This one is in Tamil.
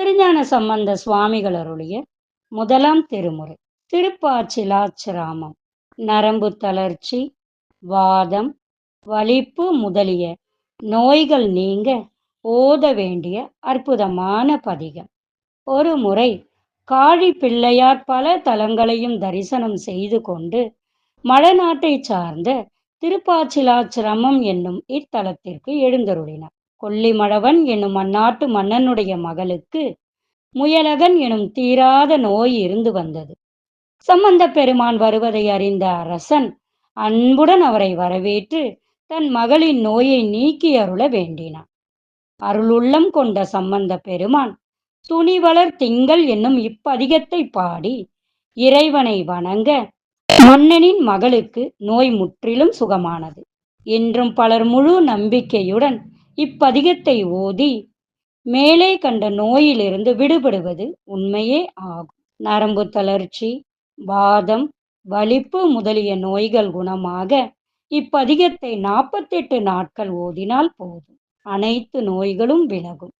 திருஞான சம்பந்த சுவாமிகள் அருளிய முதலாம் திருமுறை. திருப்பாச்சிலாச்சிராமம் நரம்பு தளர்ச்சி வாதம் வலிப்பு முதலிய நோய்கள் நீங்க ஓத வேண்டிய அற்புதமான பதிகம். ஒரு முறை காழி பிள்ளையார் பல தலங்களையும் தரிசனம் செய்து கொண்டு மலைநாட்டை சார்ந்த திருப்பாச்சிலாச்சிரமம் என்னும் இத்தலத்திற்கு எழுந்தருளினார். கொல்லிமழவன் என்னும் அந்நாட்டு மன்னனுடைய மகளுக்கு முயலகன் எனும் தீராத நோய் இருந்து வந்தது. சம்பந்த பெருமான் வருவதை அறிந்த அரசன் அன்புடன் அவரை வரவேற்று தன் மகளின் நோயை நீக்கி அருள வேண்டினான். அருளுள்ளம் கொண்ட சம்பந்த பெருமான் துணிவளர் திங்கள் என்னும் இப்பதிகத்தை பாடி இறைவனை வணங்க மன்னனின் மகளுக்கு நோய் முற்றிலும் சுகமானது. என்றும் பலர் முழு நம்பிக்கையுடன் இப்பதிகத்தை ஓதி மேலே கண்ட நோயிலிருந்து விடுபடுவது உண்மையே ஆகும். நரம்பு தளர்ச்சி வாதம் வலிப்பு முதலிய நோய்கள் குணமாக இப்பதிகத்தை நாற்பத்தெட்டு நாட்கள் ஓதினால் போதும். அனைத்து நோய்களும் விலகும்.